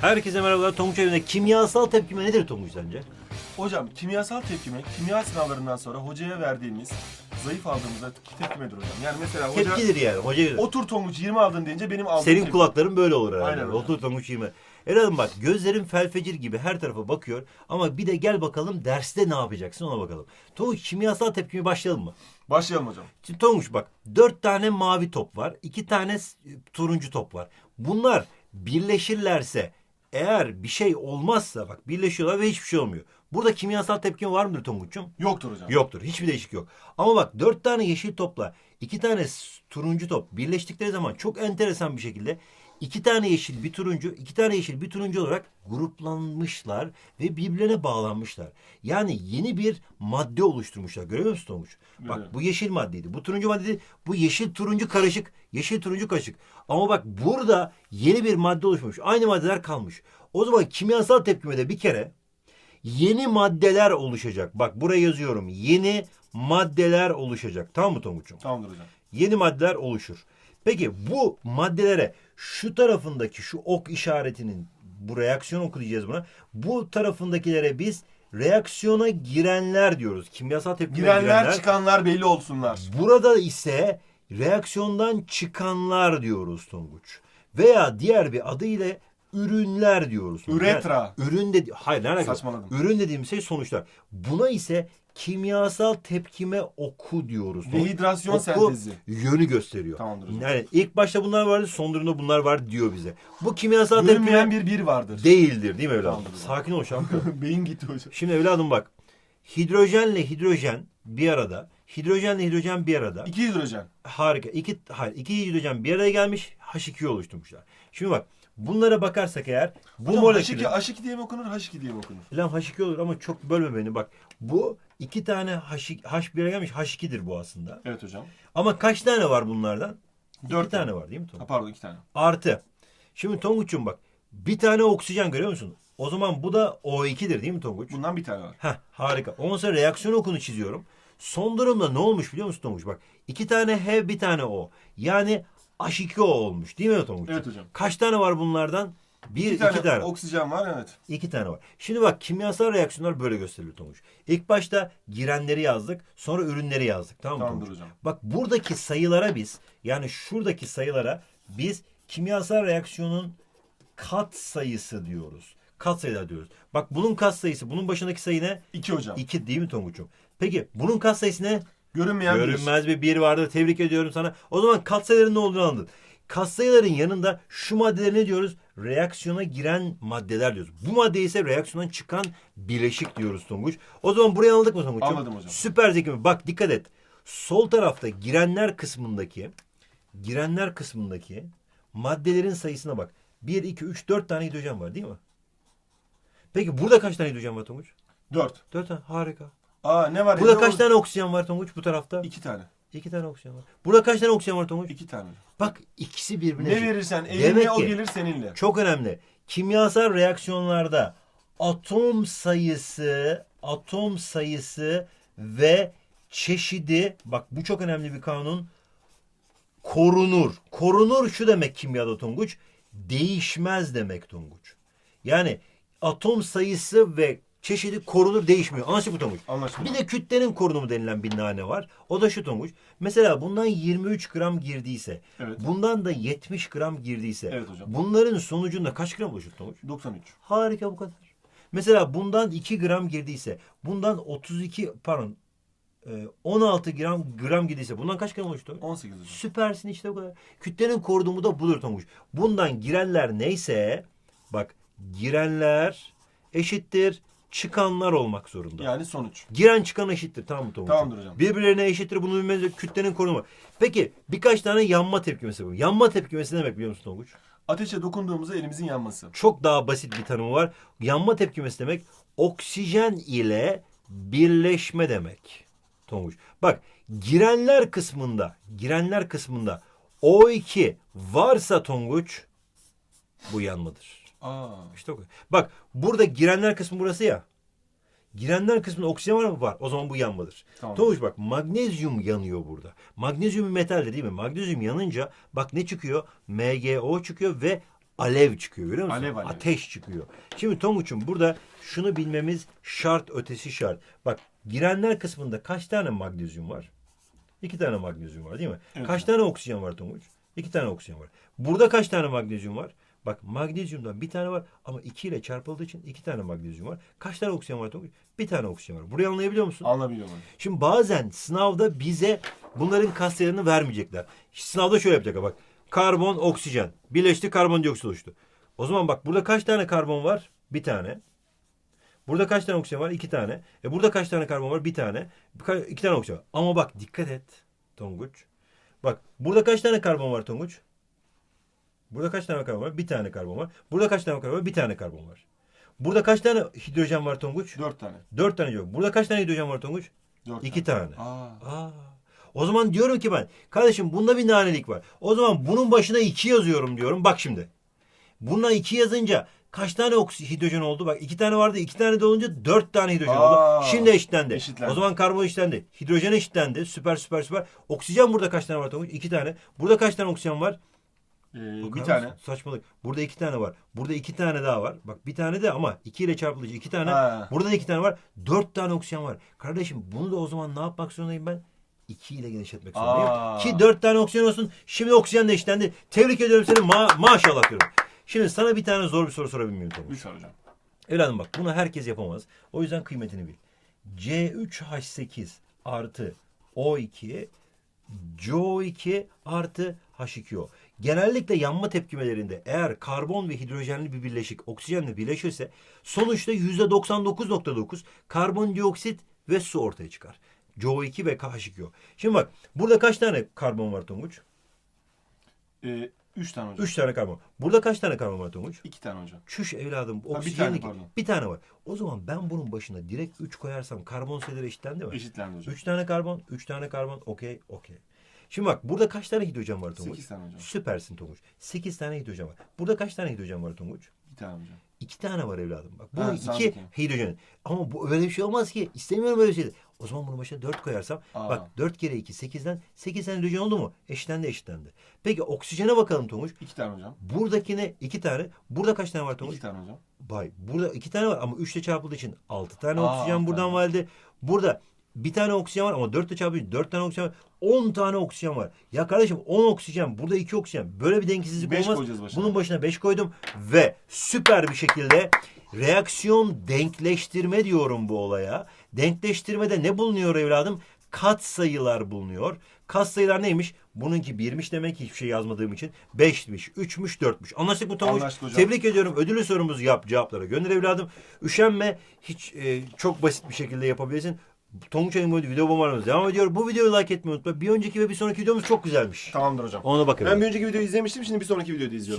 Herkese merhabalar. Tonguç evinde kimyasal tepkime nedir Tonguç sence? Hocam kimyasal tepkime, kimya sınavlarından sonra hocaya verdiğimiz zayıf aldığımızda tepkimedir hocam. Yani mesela hoca Tepkidir yani. Hoca otur Tonguç 20 aldın deyince benim aldığım Senin tepki. kulakların böyle olur herhalde. Aynen hocam. Otur Tonguç yeme. Evladım bak gözlerin felfecir gibi her tarafa bakıyor. Ama bir de gel bakalım derste ne yapacaksın ona bakalım. Tonguç kimyasal tepkime başlayalım mı? Başlayalım hocam. Şimdi Tonguç bak dört tane mavi top var. iki tane turuncu top var. Bunlar birleşirlerse eğer bir şey olmazsa bak birleşiyorlar ve hiçbir şey olmuyor. Burada kimyasal tepkime var mıdır Tonguç'um? Yoktur hocam. Yoktur. Hiçbir değişik yok. Ama bak dört tane yeşil topla iki tane turuncu top birleştikleri zaman çok enteresan bir şekilde iki tane yeşil bir turuncu, iki tane yeşil bir turuncu olarak gruplanmışlar ve birbirine bağlanmışlar. Yani yeni bir madde oluşturmuşlar. Görüyor musun Tonguç? Bak bu yeşil maddeydi. Bu turuncu maddeydi. Bu yeşil turuncu karışık. Yeşil turuncu karışık. Ama bak burada yeni bir madde oluşmuş. Aynı maddeler kalmış. O zaman kimyasal tepkimede bir kere yeni maddeler oluşacak. Bak buraya yazıyorum. Yeni maddeler oluşacak. Tamam mı Tonguç'um? Tamamdır hocam. Yeni maddeler oluşur. Peki bu maddelere şu tarafındaki şu ok işaretinin bu reaksiyon oku diyeceğiz buna. Bu tarafındakilere biz reaksiyona girenler diyoruz. Kimyasal tepkime Girenler, girenler. çıkanlar belli olsunlar. Burada ise reaksiyondan çıkanlar diyoruz Tonguç. Veya diğer bir adı ile ürünler diyoruz. Üretra. Yani ürün dedi hayır ne alakası? Saçmaladım. Ürün dediğim şey sonuçlar. Buna ise kimyasal tepkime oku diyoruz. Dehidrasyon Oku sentezi. yönü gösteriyor. Tamamdır hocam. Yani ilk başta bunlar vardı, son durumda bunlar var diyor bize. Bu kimyasal tepkime Görünmeyen bir bir vardır. değildir değil mi evladım? Tamamdır. Sakin ol şampiyon. Beyin gitti hocam. Şimdi evladım bak. Hidrojenle hidrojen bir arada. Hidrojenle hidrojen bir arada. İki hidrojen. Harika. İki, hayır, iki hidrojen bir araya gelmiş. H2 oluşturmuşlar. Şimdi bak. Bunlara bakarsak eğer bu Hocam molekülün... H2, H2 diye mi okunur, H2 diye mi okunur? Lan H2 olur ama çok bölme beni. Bak bu iki tane H, H bir araya gelmiş. H2'dir bu aslında. Evet hocam. Ama kaç tane var bunlardan? Dört İki tane var değil mi Tonguç? Ha, pardon iki tane. Artı. Şimdi Tonguç'um bak. Bir tane oksijen görüyor musun? O zaman bu da O2'dir değil mi Tonguç? Bundan bir tane var. Heh, harika. Ondan sonra reaksiyon okunu çiziyorum. Son durumda ne olmuş biliyor musun Tonguç? Bak iki tane H bir tane O. Yani H2O olmuş değil mi Tonguç? Evet hocam. Kaç tane var bunlardan? Bir, İki iki tane, tane. oksijen var evet. İki tane var. Şimdi bak kimyasal reaksiyonlar böyle gösterilir Tonguç. İlk başta girenleri yazdık. Sonra ürünleri yazdık. Tamam mı Tamamdır hocam. Bak buradaki sayılara biz yani şuradaki sayılara biz kimyasal reaksiyonun kat sayısı diyoruz. Kat sayılar diyoruz. Bak bunun kat sayısı bunun başındaki sayı ne? İki hocam. 2 değil mi Tonguç'um? Peki bunun kat sayısı ne? Görünmeyen bir. Görünmez bir bir vardır. Tebrik ediyorum sana. O zaman katsayıların ne olduğunu anladın. Katsayıların yanında şu maddeleri ne diyoruz? Reaksiyona giren maddeler diyoruz. Bu madde ise reaksiyondan çıkan bileşik diyoruz Tonguç. O zaman burayı anladık mı Tonguç'um? Anladım hocam. Süper zeki mi? Bak dikkat et. Sol tarafta girenler kısmındaki girenler kısmındaki maddelerin sayısına bak. 1, 2, 3, 4 tane hidrojen var değil mi? Peki burada kaç tane hidrojen var Tonguç? Dört. 4 tane. Harika. Aa ne var? Burada kaç tane oksijen var Tonguç bu tarafta? İki tane. İki tane oksijen var. Burada kaç tane oksijen var Tonguç? İki tane. Bak ikisi birbirine Ne verirsen elinle o gelir seninle. Çok önemli. Kimyasal reaksiyonlarda atom sayısı, atom sayısı ve çeşidi, bak bu çok önemli bir kanun, korunur. Korunur şu demek kimyada Tonguç, değişmez demek Tonguç. Yani atom sayısı ve çeşidi korunur değişmiyor. Anlaşıldı mı Tonguç? Anlaşıldı. Bir de kütlenin korunumu denilen bir nane var. O da şu Tonguç. Mesela bundan 23 gram girdiyse, Evet. bundan da 70 gram girdiyse, Evet hocam. bunların sonucunda kaç gram oluşur Tonguç? 93. Harika bu kadar. Mesela bundan 2 gram girdiyse, bundan 32 pardon e, 16 gram gram girdiyse bundan kaç gram oluştu? 18 hocam. Süpersin işte bu kadar. Kütlenin korunumu da budur Tonguç. Bundan girenler neyse bak girenler eşittir çıkanlar olmak zorunda. Yani sonuç. Giren çıkan eşittir. Tamam mı Tonguç? Tamamdır hocam. Birbirlerine eşittir. Bunun bilmez kütlenin korunumu. Peki birkaç tane yanma tepkimesi bu. Yanma tepkimesi ne demek biliyor musun Tonguç? Ateşe dokunduğumuzda elimizin yanması. Çok daha basit bir tanımı var. Yanma tepkimesi demek oksijen ile birleşme demek. Tonguç. Bak girenler kısmında, girenler kısmında O2 varsa Tonguç bu yanmadır. Aa. İşte o. Bak burada girenler kısmı burası ya. Girenler kısmında oksijen var mı? Var. O zaman bu yanmadır. Tamam. Tonguç bak magnezyum yanıyor burada. Magnezyum bir metaldir değil mi? Magnezyum yanınca bak ne çıkıyor? MgO çıkıyor ve alev çıkıyor görüyor musun? Alev, alev. Ateş çıkıyor. Şimdi Tonguç'um burada şunu bilmemiz şart ötesi şart. Bak girenler kısmında kaç tane magnezyum var? İki tane magnezyum var değil mi? Evet. Kaç tane oksijen var Tonguç? İki tane oksijen var. Burada kaç tane magnezyum var? Bak magnezyumdan bir tane var ama iki ile çarpıldığı için iki tane magnezyum var. Kaç tane oksijen var Tonguç? Bir tane oksijen var. Burayı anlayabiliyor musun? Anlayabiliyorum. Şimdi bazen sınavda bize bunların kaslarını vermeyecekler. Sınavda şöyle yapacaklar bak. Karbon, oksijen. Birleşti karbondioksit oluştu. O zaman bak burada kaç tane karbon var? Bir tane. Burada kaç tane oksijen var? İki tane. E burada kaç tane karbon var? Bir tane. Ka- İki tane oksijen var. Ama bak dikkat et Tonguç. Bak burada kaç tane karbon var Tonguç? Burada kaç tane karbon var? Bir tane karbon var. Burada kaç tane karbon var? Bir tane karbon var. Burada kaç tane hidrojen var Tonguç? Dört tane. Dört tane yok. Burada kaç tane hidrojen var Tonguç? Dört İki tane. Aa. Aa. O zaman diyorum ki ben kardeşim bunda bir nanelik var. O zaman bunun başına iki yazıyorum diyorum. Bak şimdi. Buna iki yazınca kaç tane hidrojen oldu? Bak iki tane vardı. iki tane de olunca dört tane hidrojen Aa, oldu. Şimdi eşitlendi. eşitlendi. O zaman karbon eşitlendi. Hidrojen eşitlendi. Süper süper süper. Oksijen burada kaç tane var Tonguç? İki tane. Burada kaç tane oksijen var? Ee, Bakar bir mısın? tane. Saçmalık. Burada iki tane var. Burada iki tane daha var. Bak bir tane de ama iki ile çarpılıcı iki tane. Ha. Burada da iki tane var. Dört tane oksijen var. Kardeşim bunu da o zaman ne yapmak zorundayım ben? İki ile genişletmek zorundayım. Aa. Ki dört tane oksijen olsun. Şimdi oksijen de işlendi. Tebrik ediyorum seni. Ma maşallah diyorum. Şimdi sana bir tane zor bir soru sorabilir miyim var hocam. Evladım bak bunu herkes yapamaz. O yüzden kıymetini bil. C3H8 artı O2 CO2 artı H2O. Genellikle yanma tepkimelerinde eğer karbon ve hidrojenli bir birleşik oksijenle birleşirse sonuçta %99.9 karbondioksit ve su ortaya çıkar. CO2 ve H2O. Şimdi bak burada kaç tane karbon var Tonguç? Ee, üç tane hocam. Üç tane karbon. Burada kaç tane karbon var Tonguç? İki tane hocam. Çüş evladım bir oksijenli tane bir pardon. bir tane var. O zaman ben bunun başına direkt 3 koyarsam karbon sayıları eşitlendi mi? Eşitlendi hocam. 3 tane karbon, 3 tane karbon. Okey, okey. Şimdi bak burada kaç tane hidrojen var Tonguç? Sekiz tane hocam. Süpersin Tonguç. 8 tane hidrojen var. Burada kaç tane hidrojen var Tonguç? Bir tane hocam. 2 tane var evladım. Bak bu Ha, iki hidrojen. Ama bu öyle bir şey olmaz ki. İstemiyorum öyle bir şey. O zaman bunun başına 4 koyarsam Aa. bak 4 kere 2 8'den 8 tane hidrojen oldu mu? Eşitlendi eşitlendi. Peki oksijene bakalım Tonguç. İki tane hocam. Buradakine 2 tane. Burada kaç tane var Tonguç? İki tane hocam. Bay. Burada iki tane var ama üçle çarpıldığı için altı tane Aa, oksijen altı buradan tane. vardı. Burada bir tane oksijen var ama dörtle çarpıldığı için dört tane oksijen var. On tane oksijen var. Ya kardeşim on oksijen burada iki oksijen. Böyle bir dengesizlik Beş olmaz. başına. Bunun başına beş koydum ve süper bir şekilde reaksiyon denkleştirme diyorum bu olaya. Denkleştirmede ne bulunuyor evladım? Kat sayılar bulunuyor. Kat sayılar neymiş? Bununki birmiş demek ki hiçbir şey yazmadığım için. Beşmiş, üçmüş, dörtmüş. Anlaştık? Anlaştık hocam. Tebrik ediyorum. Ödülü sorumuzu yap, cevaplara gönder evladım. Üşenme. Hiç e, çok basit bir şekilde yapabilirsin. Tonguç Ayın boyunca video bombardımanımız devam ediyor. Bu videoyu like etmeyi unutma. Bir önceki ve bir sonraki videomuz çok güzelmiş. Tamamdır hocam. Ona bakın. Ben bir önceki videoyu izlemiştim. Şimdi bir sonraki videoyu da izliyorum.